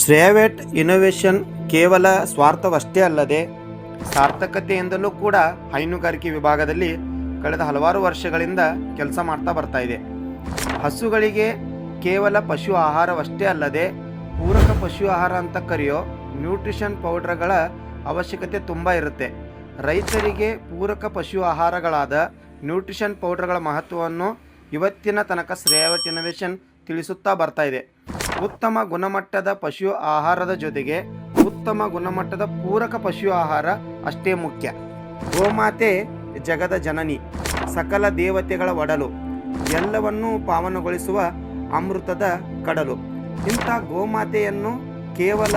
ಶ್ರೇಯವೆಟ್ innovation ಕೇವಲ ಸ್ವಾರ್ಥವಷ್ಟೇ ಅಲ್ಲದೆ ಸಾರ್ಥಕತೆಯಿಂದಲೂ ಕೂಡ ಹೈನುಗಾರಿಕೆ ವಿಭಾಗದಲ್ಲಿ ಕಳೆದ ಹಲವಾರು ವರ್ಷಗಳಿಂದ ಕೆಲಸ ಮಾಡ್ತಾ ಬರ್ತಾ ಇದೆ. ಹಸುಗಳಿಗೆ ಕೇವಲ ಪಶು ಆಹಾರವಷ್ಟೇ ಅಲ್ಲದೆ ಪೂರಕ ಪಶು ಆಹಾರ ಅಂತ ಕರೆಯೋ ನ್ಯೂಟ್ರಿಷನ್ ಪೌಡರ್ಗಳ ಅವಶ್ಯಕತೆ ತುಂಬ ಇರುತ್ತೆ. ರೈತರಿಗೆ ಪೂರಕ ಪಶು ಆಹಾರಗಳಾದ ನ್ಯೂಟ್ರಿಷನ್ ಪೌಡರ್ಗಳ ಮಹತ್ವವನ್ನು ಇವತ್ತಿನ ತನಕ ಶ್ರೇಯವಟ್ ಇನೋವೇಷನ್ ತಿಳಿಸುತ್ತಾ ಬರ್ತಾ ಇದೆ. ಉತ್ತಮ ಗುಣಮಟ್ಟದ ಪಶು ಆಹಾರದ ಜೊತೆಗೆ ಉತ್ತಮ ಗುಣಮಟ್ಟದ ಪೂರಕ ಪಶು ಆಹಾರ ಅಷ್ಟೇ ಮುಖ್ಯ. ಗೋಮಾತೆ ಜಗದ ಜನನಿ, ಸಕಲ ದೇವತೆಗಳ ಒಡಲು, ಎಲ್ಲವನ್ನೂ ಪಾವನಗೊಳಿಸುವ ಅಮೃತದ ಕಡಲು. ಇಂಥ ಗೋಮಾತೆಯನ್ನು ಕೇವಲ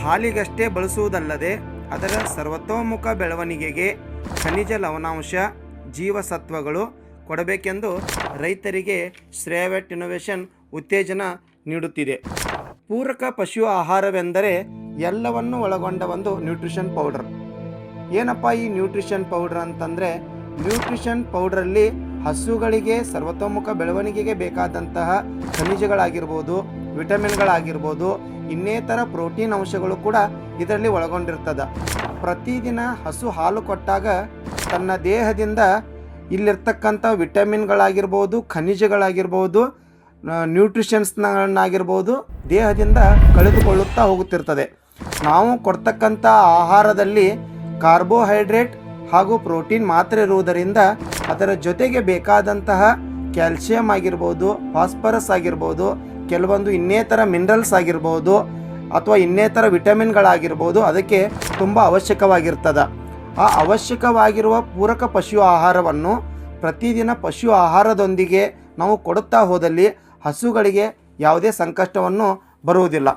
ಹಾಲಿಗಷ್ಟೇ ಬಳಸುವುದಲ್ಲದೆ ಅದರ ಸರ್ವತೋಮುಖ ಬೆಳವಣಿಗೆಗೆ ಖನಿಜ ಲವಣಾಂಶ, ಜೀವಸತ್ವಗಳು ಕೊಡಬೇಕೆಂದು ರೈತರಿಗೆ ಶ್ರೇಯವೆಟ್ ಇನೋವೇಷನ್ ಉತ್ತೇಜನ ನೀಡುತ್ತಿದೆ. ಪೂರಕ ಪಶು ಆಹಾರವೆಂದರೆ ಎಲ್ಲವನ್ನು ಒಳಗೊಂಡ ಒಂದು ನ್ಯೂಟ್ರಿಷನ್ ಪೌಡರ್. ಏನಪ್ಪ ಈ ನ್ಯೂಟ್ರಿಷನ್ ಪೌಡರ್ ಅಂತಂದರೆ, ನ್ಯೂಟ್ರಿಷನ್ ಪೌಡ್ರಲ್ಲಿ ಹಸುಗಳಿಗೆ ಸರ್ವತೋಮುಖ ಬೆಳವಣಿಗೆಗೆ ಬೇಕಾದಂತಹ ಖನಿಜಗಳಾಗಿರ್ಬೋದು, ವಿಟಮಿನ್ಗಳಾಗಿರ್ಬೋದು, ಇನ್ನೇತರ ಪ್ರೋಟೀನ್ ಅಂಶಗಳು ಕೂಡ ಇದರಲ್ಲಿ ಒಳಗೊಂಡಿರ್ತದೆ. ಪ್ರತಿದಿನ ಹಸು ಹಾಲು ಕೊಟ್ಟಾಗ ತನ್ನ ದೇಹದಿಂದ ಇಲ್ಲಿರ್ತಕ್ಕಂಥ ವಿಟಮಿನ್ಗಳಾಗಿರ್ಬೋದು, ಖನಿಜಗಳಾಗಿರ್ಬೋದು ನ್ಯೂಟ್ರಿಷನ್ಸ್ಗಳನ್ನಾಗಿರ್ಬೋದು ದೇಹದಿಂದ ಕಳೆದುಕೊಳ್ಳುತ್ತಾ ಹೋಗುತ್ತಿರ್ತದೆ. ನಾವು ಕೊಡ್ತಕ್ಕಂಥ ಆಹಾರದಲ್ಲಿ ಕಾರ್ಬೋಹೈಡ್ರೇಟ್ ಹಾಗೂ ಪ್ರೋಟೀನ್ ಮಾತ್ರ ಇರುವುದರಿಂದ ಅದರ ಜೊತೆಗೆ ಬೇಕಾದಂತಹ ಕ್ಯಾಲ್ಸಿಯಂ ಆಗಿರ್ಬೋದು ಫಾಸ್ಫರಸ್ ಆಗಿರ್ಬೋದು, ಕೆಲವೊಂದು ಇನ್ನೇತರ ಮಿನರಲ್ಸ್ ಆಗಿರ್ಬೋದು ಅಥವಾ ಇನ್ನೇತರ ವಿಟಮಿನ್ಗಳಾಗಿರ್ಬೋದು ಅದಕ್ಕೆ ತುಂಬ ಅವಶ್ಯಕವಾಗಿರ್ತದೆ. ಆ ಅವಶ್ಯಕವಾಗಿರುವ ಪೂರಕ ಪಶು ಆಹಾರವನ್ನು ಪ್ರತಿದಿನ ಪಶು ಆಹಾರದೊಂದಿಗೆ ನಾವು ಕೊಡುತ್ತಾ ಹೋದಲ್ಲಿ ಹಸುಗಳಿಗೆ ಯಾವುದೇ ಸಂಕಷ್ಟವನ್ನು ಬರುವುದಿಲ್ಲ.